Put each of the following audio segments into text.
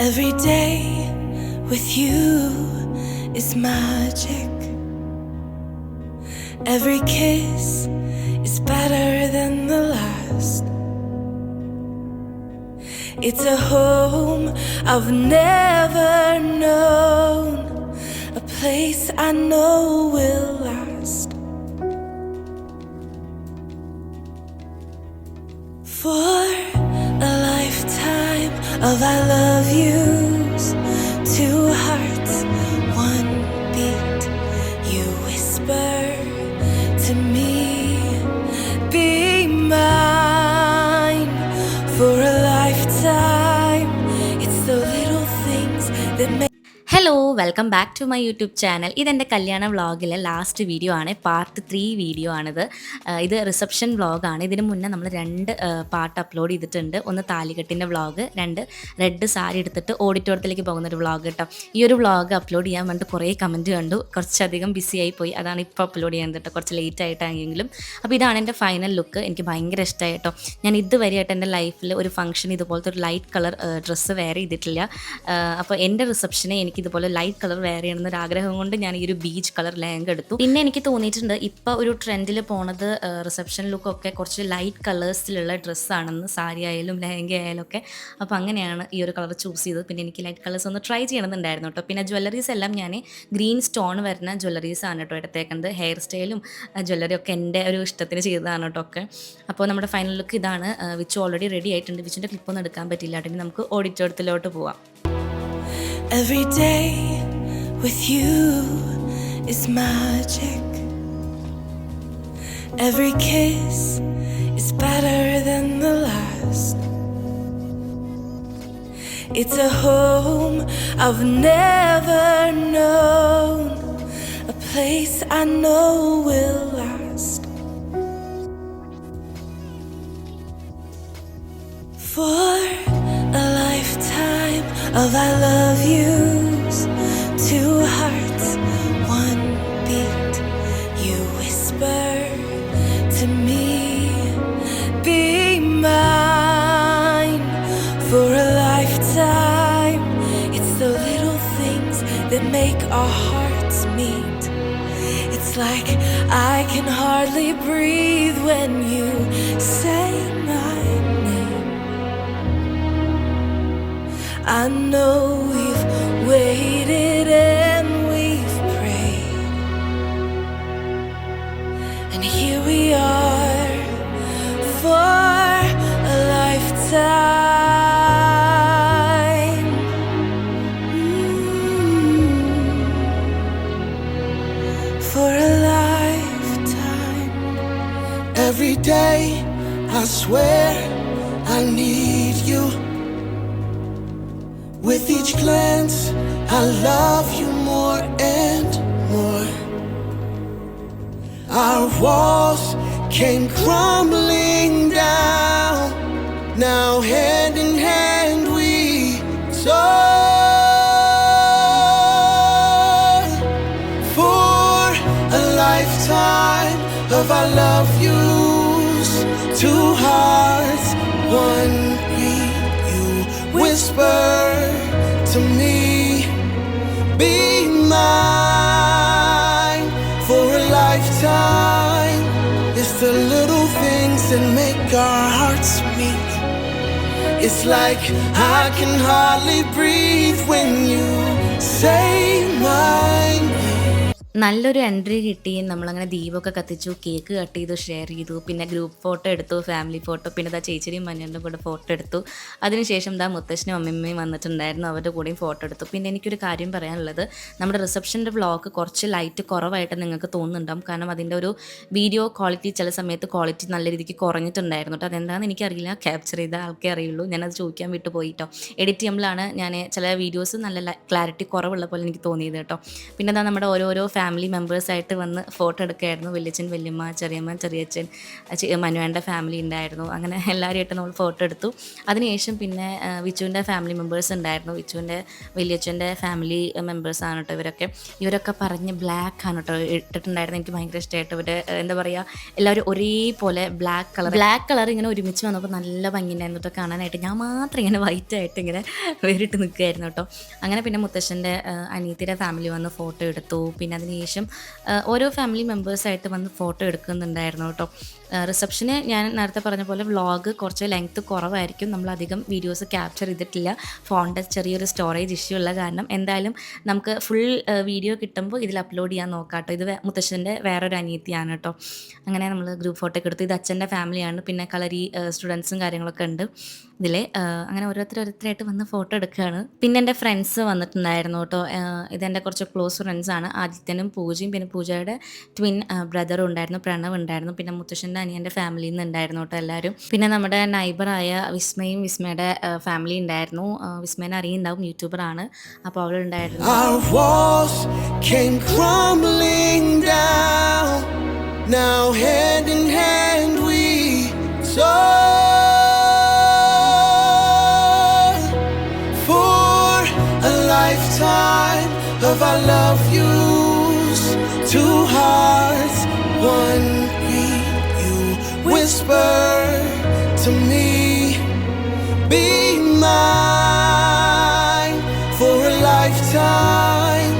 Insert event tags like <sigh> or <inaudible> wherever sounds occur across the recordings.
Every day with you is magic. Every kiss is better than the last. It's a home I've never known, a place I know will last. For of I love yous, welcome back to my YouTube channel ഇതെന്റെ കല്യാണ വ്ളോഗിലെ last video ആണ്. Part three video ആണിത്. ഇത് reception വ്ളോഗാണ് ഇതിന് മുന്നേ നമ്മൾ രണ്ട് പാർട്ട് അപ്ലോഡ് ചെയ്തിട്ടുണ്ട്. ഒന്ന് താലികെട്ടിന്റെ വ്ളോഗ് രണ്ട് റെഡ് സാരി എടുത്തിട്ട് ഓഡിറ്റോറിയത്തിലേക്ക് പോകുന്ന ഒരു വ്ളോഗ് കേട്ടോ ഈ ഒരു വ്ളോഗ് അപ്ലോഡ് ചെയ്യാൻ വേണ്ടി കുറേ കമന്റ് കണ്ടു. കുറച്ചധികം ബിസി ആയി പോയി അതാണ് ഇപ്പോൾ അപ്ലോഡ് ചെയ്യാൻ കേട്ടോ കുറച്ച് ലേറ്റ് ആയിട്ടാണെങ്കിലും. അപ്പോൾ ഇതാണ് എന്റെ ഫൈനൽ ലുക്ക് എനിക്ക് ഭയങ്കര ഇഷ്ടമായി കേട്ടോ ഞാൻ ഇതുവരെയായിട്ട് എന്റെ ലൈഫിൽ ഒരു ഫംഗ്ഷൻ ഇതുപോലത്തെ ഒരു ലൈറ്റ് കളർ ഡ്രസ്സ് വെയർ ചെയ്തിട്ടില്ല. അപ്പോൾ എന്റെ റിസപ്ഷനെ എനിക്ക് ഇതുപോലെ ലൈറ്റ് കളർ വെയർ ചെയ്യണമെന്നൊരു ആഗ്രഹം കൊണ്ട് ഞാൻ ഈ ഒരു ബീച്ച് കളർ ലെഹങ്ക എടുത്തു. പിന്നെ എനിക്ക് തോന്നിയിട്ടുണ്ട് ഇപ്പോൾ ഒരു ട്രെൻഡിൽ പോണത് റിസപ്ഷൻ ലുക്കൊക്കെ കുറച്ച് ലൈറ്റ് കളേഴ്സിലുള്ള ഡ്രസ്സാണെന്ന് സാരി ആയാലും ലെഹങ്ക ആയാലും ഒക്കെ. അപ്പോൾ അങ്ങനെയാണ് ഈ ഒരു കളർ ചൂസ് ചെയ്തത്. പിന്നെ എനിക്ക് ലൈറ്റ് കളേഴ്സ് ഒന്ന് ട്രൈ ചെയ്യണമെന്നുണ്ടായിരുന്നു കേട്ടോ പിന്നെ ജ്വല്ലറീസ് എല്ലാം ഞാൻ ഗ്രീൻ സ്റ്റോൺ വരുന്ന ജ്വല്ലറീസ് ആണ് കേട്ടോ എടുത്തേക്കുന്നത് ഹെയർ സ്റ്റൈലും ജ്വല്ലറി ഒക്കെ എന്റെ ഒരു ഇഷ്ടത്തിന് ചെയ്തതാണ് കേട്ടോ ഒക്കെ. അപ്പോൾ നമ്മുടെ ഫൈനൽ ലുക്ക് ഇതാണ് വിച്ച് ഓൾറെഡി റെഡി ആയിട്ടുണ്ട്. വിച്ചിന്റെ ക്ലിപ്പൊന്നും എടുക്കാൻ പറ്റില്ല കേട്ടോ നമുക്ക് ഓഡിറ്റോറിയത്തിലോട്ട് പോവാം. Every day with you is magic. Every kiss is better than the last. It's a home I've never known, a place I know will last. For a lifetime of I love yous, make our hearts meet. It's like I can hardly breathe when you say my name. I know we've waited For a lifetime. Every day, I swear I need you. With each glance, I love you more and more. Our walls came crumbling down. Now, hand whisper to me, be mine for a lifetime. It's the little things that make our hearts meet. It's like I can hardly breathe when you say my name. നല്ലൊരു entry കിട്ടി. നമ്മളങ്ങനെ ദീപമൊക്കെ കത്തിച്ചു cake cut ചെയ്തു share ചെയ്തു. പിന്നെ group photo എടുത്തു family photo പിന്നെ ദാ ചേച്ചിയും മഞ്ഞളുടെ കൂടെ ഫോട്ടോ എടുത്തു. അതിനുശേഷം ദാ മുത്തശ്ശനും അമ്മമ്മയും വന്നിട്ടുണ്ടായിരുന്നു. അവരുടെ കൂടെയും ഫോട്ടോ എടുത്തു. പിന്നെ എനിക്കൊരു കാര്യം പറയാനുള്ളത്. നമ്മുടെ റിസപ്ഷന്റെ വ്ളോഗ് കുറച്ച് ലൈറ്റ് കുറവായിട്ട് നിങ്ങൾക്ക് തോന്നുന്നുണ്ടാവും. കാരണം അതിന്റെ ഒരു വീഡിയോ ക്വാളിറ്റി ചില സമയത്ത് ക്വാളിറ്റി നല്ല രീതിക്ക് കുറഞ്ഞിട്ടുണ്ടായിരുന്നു കേട്ടോ. അതെന്താണെന്ന് എനിക്കറിയില്ല. ക്യാപ്ചർ ചെയ്ത ആൾക്കേ അറിയുള്ളൂ. ഞാനത് ചോദിക്കാൻ വിട്ടു പോയിട്ടോ എഡിറ്റ് ചെയ്യുമ്പോഴാണ് ഞാൻ ചില വീഡിയോസ് നല്ല ക്ലാരിറ്റി കുറവുള്ള പോലെ എനിക്ക് തോന്നിയത് കേട്ടോ. പിന്നെ എന്താ നമ്മുടെ ഓരോരോ ഫാമിലി മെമ്പേഴ്സായിട്ട് വന്ന് ഫോട്ടോ എടുക്കുകയായിരുന്നു വലിയച്ഛൻ വല്യമ്മ ചെറിയമ്മ ചെറിയച്ഛൻ മനുവേന്റെ ഫാമിലി ഉണ്ടായിരുന്നു അങ്ങനെ എല്ലാവരുമായിട്ട് നമ്മൾ ഫോട്ടോ എടുത്തു. അതിനുശേഷം പിന്നെ വിച്ചുവിന്റെ ഫാമിലി മെമ്പേഴ്സ് ഉണ്ടായിരുന്നു വിച്ചുവിന്റെ വലിയച്ഛന്റെ ഫാമിലി മെമ്പേഴ്സാണ് കേട്ടോ ഇവരൊക്കെ. ഇവരൊക്കെ പറഞ്ഞ് ബ്ലാക്ക് ആണ് കേട്ടോ ഇട്ടിട്ടുണ്ടായിരുന്നു എനിക്ക് ഭയങ്കര ഇഷ്ടമായിട്ട് ഇവർ എന്താ പറയുക എല്ലാവരും ഒരേപോലെ ബ്ലാക്ക് കളർ ബ്ലാക്ക് കളർ ഇങ്ങനെ ഒരുമിച്ച് വന്നപ്പോൾ നല്ല ഭംഗിയുണ്ടായിരുന്നു കേട്ടോ കാണാനായിട്ട്. ഞാൻ മാത്രം ഇങ്ങനെ വൈറ്റ് ആയിട്ട് ഇങ്ങനെ വേറിട്ട് നിൽക്കുകയായിരുന്നു കേട്ടോ അങ്ങനെ പിന്നെ മുത്തശ്ശന്റെ അനിയത്തിയുടെ ഫാമിലി വന്ന് ഫോട്ടോ എടുത്തു. പിന്നെ അതിനുശേഷം ആ, ഓരോ ഫാമിലി മെമ്പേഴ്സായിട്ട് വന്ന് ഫോട്ടോ എടുക്കുന്നുണ്ടായിരുന്നു കേട്ടോ. റിസപ്ഷന് ഞാൻ നേരത്തെ പറഞ്ഞ പോലെ വ്ളോഗ് കുറച്ച് ലെങ്ത്ത് കുറവായിരിക്കും. നമ്മൾ അധികം വീഡിയോസ് ക്യാപ്ചർ ചെയ്തിട്ടില്ല. ഫോണിന്റെ ചെറിയൊരു സ്റ്റോറേജ് ഇഷ്യൂ ഉള്ള കാരണം. എന്തായാലും നമുക്ക് ഫുൾ വീഡിയോ കിട്ടുമ്പോൾ ഇതിൽ അപ്ലോഡ് ചെയ്യാൻ നോക്കാം കേട്ടോ. ഇത് മുത്തശ്ശന്റെ വേറൊരു അനിയത്തിയാണ് കേട്ടോ. അങ്ങനെ നമ്മൾ ഗ്രൂപ്പ് ഫോട്ടോ ഒക്കെ എടുത്തു. ഇത് അച്ഛന്റെ ഫാമിലിയാണ് പിന്നെ കളരി സ്റ്റുഡൻസും കാര്യങ്ങളൊക്കെ ഉണ്ട്. ഇതിൽ അങ്ങനെ ഓരോരുത്തർ ഓരോരുത്തരായിട്ട് വന്ന് ഫോട്ടോ എടുക്കുകയാണ്. പിന്നെ എന്റെ ഫ്രണ്ട്സ് വന്നിട്ടുണ്ടായിരുന്നു കേട്ടോ. ഇത് ഇതെന്റെ കുറച്ച് ക്ലോസ് ഫ്രണ്ട്സാണ് ആദിത്യനും പൂജയും പിന്നെ പൂജയുടെ ട്വിൻ ബ്രദറും ഉണ്ടായിരുന്നു പ്രണവ് ഉണ്ടായിരുന്നു പിന്നെ മുത്തശ്ശന്റെ അനിയന്റെ ഫാമിലിയിൽ നിന്ന് ഉണ്ടായിരുന്നു കേട്ടോ എല്ലാവരും. പിന്നെ നമ്മുടെ നൈബറായ വിസ്മയും വിസ്മയുടെ ഫാമിലി ഉണ്ടായിരുന്നു. വിസ്മയനെ യൂട്യൂബർ യൂട്യൂബറാണ് അപ്പോൾ അവളുണ്ടായിരുന്നു. Now, hand in hand, we our love yous. Two hearts, one beat. You whisper to me. Be mine for a lifetime.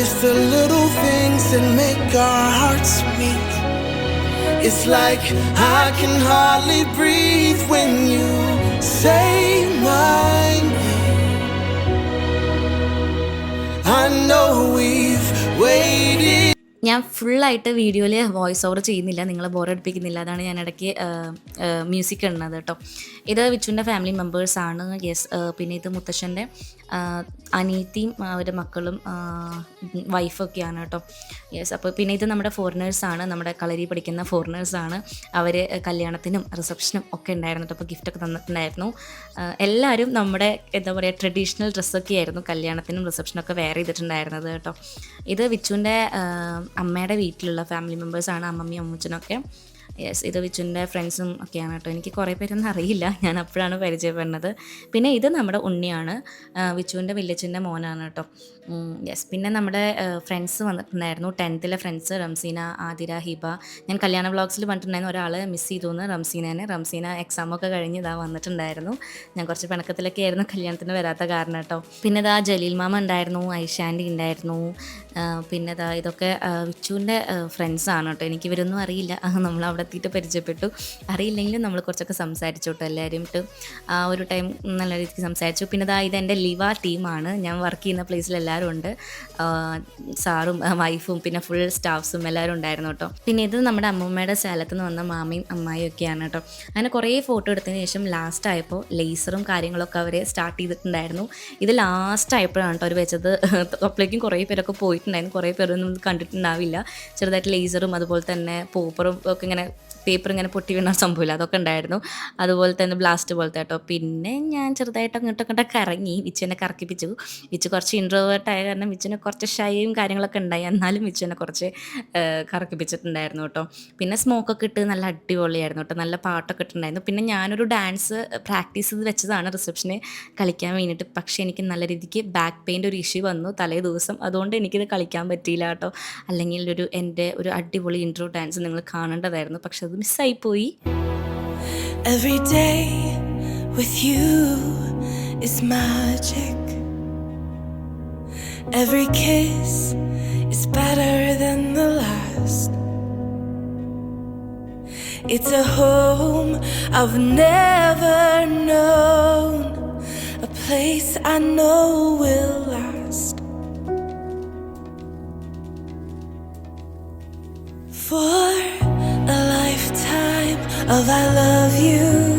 It's the little things that make our hearts meet. It's like I can hardly breathe when you say my know we've waited. ഞാൻ ഫുള്ളായിട്ട് വീഡിയോയിൽ voice over ചെയ്യുന്നില്ല നിങ്ങളെ ബോറടിപ്പിക്കുന്നില്ല അതാണ് ഞാൻ ഇടയ്ക്ക് music ഇടുന്നത് കേട്ടോ. ഇത് വിച്ചുവിന്റെ ഫാമിലി മെമ്പേഴ്സാണ് യെസ് പിന്നെ ഇത് മുത്തശ്ശന്റെ അനീത്തിയും അവരുടെ മക്കളും വൈഫൊക്കെയാണ് കേട്ടോ. യെസ് അപ്പോൾ പിന്നെ ഇത് നമ്മുടെ ഫോറിനേഴ്സാണ് നമ്മുടെ കളരി പഠിക്കുന്ന ഫോറിനേഴ്സാണ് അവർ കല്യാണത്തിനും റിസപ്ഷനും ഒക്കെ ഉണ്ടായിരുന്നു കേട്ടോ. അപ്പോൾ ഗിഫ്റ്റൊക്കെ തന്നിട്ടുണ്ടായിരുന്നു. എല്ലാവരും നമ്മുടെ എന്താ പറയുക ട്രഡീഷണൽ ഡ്രസ്സൊക്കെ ആയിരുന്നു. കല്യാണത്തിനും റിസപ്ഷനൊക്കെ വെയർ ചെയ്തിട്ടുണ്ടായിരുന്നത് കേട്ടോ. ഇത് വിച്ചുവിന്റെ അമ്മയുടെ വീട്ടിലുള്ള ഫാമിലി മെമ്പേഴ്സാണ് അമ്മമ്മയും അമ്മച്ചനൊക്കെ യെസ് ഇത് വിച്ചുന്റെ ഫ്രണ്ട്സും ഒക്കെയാണ് കേട്ടോ. എനിക്ക് കുറേ പേരൊന്നും അറിയില്ല. ഞാൻ അപ്പോഴാണ് പരിചയപ്പെടുന്നത്. പിന്നെ ഇത് നമ്മുടെ ഉണ്ണിയാണ്. വിച്ചുവിന്റെ വില്ലേജിന്റെ മോനാണ് കേട്ടോ. യെസ് പിന്നെ നമ്മുടെ ഫ്രണ്ട്സ് വന്നിട്ടുണ്ടായിരുന്നു. ടെൻത്തിലെ ഫ്രണ്ട്സ് റംസീന ആതിര ഹിബ. ഞാൻ കല്യാണ വ്ളോഗ്സിൽ പറഞ്ഞിട്ടുണ്ടായിരുന്നു ഒരാൾ മിസ് ചെയ്തു എന്ന് റംസീനേനെ. റംസീന എക്സാമൊക്കെ കഴിഞ്ഞ് ഇതാ വന്നിട്ടുണ്ടായിരുന്നു. ഞാൻ കുറച്ച് പിണക്കത്തിലൊക്കെ ആയിരുന്നു. കല്യാണത്തിന് വരാത്ത കാരണം കേട്ടോ. പിന്നെ ഇതാ ജലീൽ മാമ ഉണ്ടായിരുന്നു. ഐഷാൻഡി ഉണ്ടായിരുന്നു. പിന്നെ ഇതാ ഇതൊക്കെ വിച്ചുവിന്റെ ഫ്രണ്ട്സാണ് കേട്ടോ. എനിക്ക് ഇവരൊന്നും അറിയില്ല. <laughs> നമ്മൾ അവിടെ എത്തിയിട്ട് പരിചയപ്പെട്ടു. അറിയില്ലെങ്കിലും നമ്മൾ കുറച്ചൊക്കെ സംസാരിച്ചു കേട്ടോ എല്ലാവരും ഇട്ട് ആ ഒരു ടൈം നല്ല രീതിക്ക് സംസാരിച്ചു. പിന്നെ ഇതാ എന്റെ ലിവ ടീമാണ്. ഞാൻ വർക്ക് ചെയ്യുന്ന പ്ലേസിൽ എല്ലാവരും ഉണ്ട്. സാറും വൈഫും പിന്നെ ഫുൾ സ്റ്റാഫ്സും എല്ലാവരും ഉണ്ടായിരുന്നു കേട്ടോ. പിന്നെ ഇത് നമ്മുടെ അമ്മമ്മയുടെ സ്ഥലത്ത് നിന്ന് വന്ന മാമയും അമ്മായിയും ഒക്കെയാണ് കേട്ടോ. അങ്ങനെ കുറേ ഫോട്ടോ എടുത്തതിന് ശേഷം ലാസ്റ്റ് ആയപ്പോൾ ലേസറും കാര്യങ്ങളൊക്കെ അവരെ സ്റ്റാർട്ട് ചെയ്തിട്ടുണ്ടായിരുന്നു. ഇത് ലാസ്റ്റ് ആയപ്പോഴാണ് കേട്ടോ അവർ വെച്ചത്. അപ്പോഴേക്കും കുറേ പേരൊക്കെ പോയിട്ടുണ്ടായിരുന്നു. കുറേ പേരൊന്നും ഇത് കണ്ടിട്ടുണ്ടാവില്ല. ചെറുതായിട്ട് ലേസറും അതുപോലെ തന്നെ പോപ്പറും ഒക്കെ ഇങ്ങനെ പേപ്പർ ഇങ്ങനെ പൊട്ടി വീണ സംഭവമില്ല. അതൊക്കെ ഉണ്ടായിരുന്നു. അതുപോലെ തന്നെ ബ്ലാസ്റ്റ് പോലത്തെ കേട്ടോ. പിന്നെ ഞാൻ ചെറുതായിട്ട് അങ്ങോട്ടും ഇങ്ങോട്ടൊക്കെ ഇറങ്ങി വിച്ചുവിനെ കറക്കിപ്പിച്ചു. വിച്ചു കുറച്ച് ഇൻട്രോവേർട്ട് ആയ കാരണം വിച്ചുവിന് കുറച്ച് ഷൈയും കാര്യങ്ങളൊക്കെ ഉണ്ടായി. എന്നാലും വിച്ചുവിനെ കുറച്ച് കറക്കിപ്പിച്ചിട്ടുണ്ടായിരുന്നു കേട്ടോ. പിന്നെ സ്മോക്കൊക്കെ ഇട്ട് നല്ല അടിപൊളിയായിരുന്നു കേട്ടോ. നല്ല പാട്ടൊക്കെ ഇട്ടുണ്ടായിരുന്നു പിന്നെ ഞാനൊരു ഡാൻസ് പ്രാക്ടീസ് ചെയ്ത് വെച്ചതാണ് റിസപ്ഷന് കളിക്കാൻ വേണ്ടിയിട്ട്. പക്ഷേ എനിക്ക് നല്ല രീതിക്ക് ബാക്ക് പെയിന്റെ ഒരു ഇഷ്യൂ വന്നു തലേ ദിവസം. അതുകൊണ്ട് എനിക്കിത് കളിക്കാൻ പറ്റിയില്ല കേട്ടോ. അല്ലെങ്കിൽ ഒരു എന്റെ ഒരു അടിപൊളി ഇൻട്രോ ഡാൻസ് നിങ്ങൾ കാണേണ്ടതായിരുന്നു. പക്ഷെ അത് മിസ്സായിപ്പോയി Every day with you is magic. Every kiss is better than the last. It's a home I've never known, a place I know will last. For a lifetime of I love yous,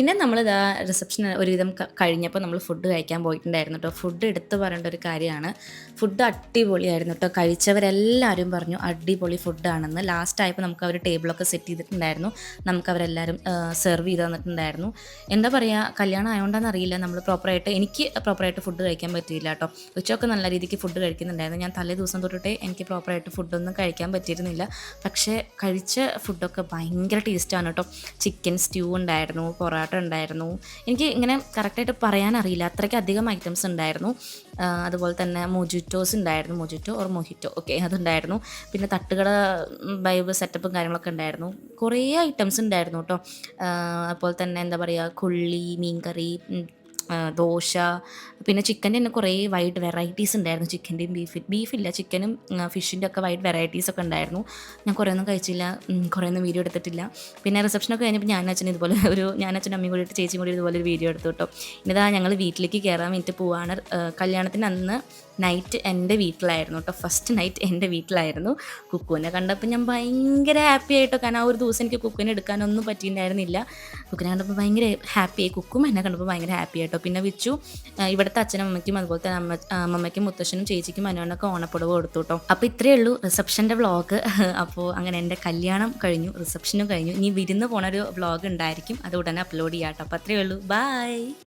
പിന്നെ നമ്മൾ ഇതാ reception ഒരുവിധം കഴിഞ്ഞപ്പോൾ നമ്മൾ food കഴിക്കാൻ പോയിട്ടുണ്ടായിരുന്നു കേട്ടോ food എടുത്തു പറയേണ്ട ഒരു കാര്യമാണ്. ഫുഡ് അടിപൊളിയായിരുന്നു കേട്ടോ കഴിച്ചവരെല്ലാവരും പറഞ്ഞു അടിപൊളി ഫുഡാണെന്ന് ലാസ്റ്റ് ആയപ്പോൾ നമുക്ക് അവർ ടേബിളൊക്കെ സെറ്റ് ചെയ്തിട്ടുണ്ടായിരുന്നു. നമുക്ക് അവരെല്ലാവരും സെർവ് ചെയ്ത് തന്നിട്ടുണ്ടായിരുന്നു. എന്താ പറയുക കല്യാണം ആയതുകൊണ്ടാണെന്ന് അറിയില്ല. നമ്മൾ പ്രോപ്പറായിട്ട് എനിക്ക് പ്രോപ്പറായിട്ട് ഫുഡ് കഴിക്കാൻ പറ്റിയില്ല കേട്ടോ ഉച്ചയൊക്കെ നല്ല രീതിക്ക് ഫുഡ് കഴിക്കുന്നുണ്ടായിരുന്നു. ഞാൻ തലേ ദിവസം തൊട്ടിട്ടേ എനിക്ക് പ്രോപ്പറായിട്ട് ഫുഡൊന്നും കഴിക്കാൻ പറ്റിയിരുന്നില്ല. പക്ഷേ കഴിച്ച ഫുഡൊക്കെ ഭയങ്കര ടേസ്റ്റാണ് കേട്ടോ ചിക്കൻ സ്റ്റ്യൂ ഉണ്ടായിരുന്നു പൊറോട്ട ഉണ്ടായിരുന്നു. എനിക്ക് ഇങ്ങനെ കറക്റ്റായിട്ട് പറയാനറിയില്ല അത്രയ്ക്ക് അധികം ഐറ്റംസ് ഉണ്ടായിരുന്നു. അതുപോലെ തന്നെ മൊജിറ്റോസ് ഉണ്ടായിരുന്നു. മൊജിറ്റോ ഓർ മൊഹിറ്റോ ഓക്കെ അതുണ്ടായിരുന്നു. പിന്നെ തട്ടുകട വൈബ് സെറ്റപ്പും കാര്യങ്ങളൊക്കെ ഉണ്ടായിരുന്നു. കുറേ ഐറ്റംസ് ഉണ്ടായിരുന്നു കേട്ടോ അതുപോലെ തന്നെ എന്താ പറയുക കുള്ളി മീൻകറി ദോശ പിന്നെ ചിക്കന്റെ തന്നെ കുറേ വൈഡ് വെറൈറ്റീസ് ഉണ്ടായിരുന്നു. ചിക്കന്റെയും ബീഫ് ബീഫില്ല ചിക്കനും ഫിഷിന്റെ ഒക്കെ വൈഡ് വെറൈറ്റീസ് ഒക്കെ ഉണ്ടായിരുന്നു. ഞാൻ കുറേ ഒന്നും കഴിച്ചില്ല കുറേ ഒന്നും വീഡിയോ എടുത്തിട്ടില്ല. പിന്നെ റിസപ്ഷനൊക്കെ കഴിഞ്ഞപ്പോൾ ഞാൻ അച്ഛൻ ഇതുപോലെ <laughs> ഒരു ഞാൻ അച്ഛനും അമ്മയും കൂടി ചേച്ചിയും കൂടി ഇതുപോലെ ഒരു വീഡിയോ എടുത്തു കേട്ടോ. ഇന്നതാ ഞങ്ങൾ വീട്ടിലേക്ക് കയറാൻ വേണ്ടിയിട്ട് പോവാണ്. കല്യാണത്തിന് അന്ന് നൈറ്റ് എന്റെ വീട്ടിലായിരുന്നു കേട്ടോ. ഫസ്റ്റ് നൈറ്റ് എന്റെ വീട്ടിലായിരുന്നു കുക്കുവിനെ കണ്ടപ്പോൾ ഞാൻ ഭയങ്കര ഹാപ്പി ആയിട്ടോ. കാരണം ആ ഒരു ദിവസം എനിക്ക് കുക്കുവിനെ എടുക്കാനൊന്നും പറ്റിയിട്ടുണ്ടായിരുന്നില്ല. കുക്കിനെ കണ്ടപ്പോൾ ഭയങ്കര ഹാപ്പി ആയി. കുക്കും എന്നെ കണ്ടപ്പോൾ ഭയങ്കര ഹാപ്പി ആയിട്ടോ. പിന്നെ വിച്ചു. ഇവിടുത്തെ അച്ഛനും അമ്മയ്ക്കും അതുപോലെ തന്നെ അമ്മ അമ്മയ്ക്കും മുത്തശ്ശനും ചേച്ചിക്കും അനുവനൊക്കെ ഓണപ്പുടവ് കൊടുത്തു കേട്ടോ അപ്പോൾ ഇത്രയേ ഉള്ളൂ റിസപ്ഷന്റെ വ്ളോഗ്. <laughs> അപ്പോൾ അങ്ങനെ എന്റെ കല്യാണം കഴിഞ്ഞു റിസപ്ഷനും കഴിഞ്ഞു. ഇനി വിരുന്ന് പോണൊരു വ്ളോഗ് ഉണ്ടായിരിക്കും. അത് ഉടനെ അപ്ലോഡ് ചെയ്യാട്ടോ. അപ്പോൾ അത്രയേ ഉള്ളൂ. ബൈ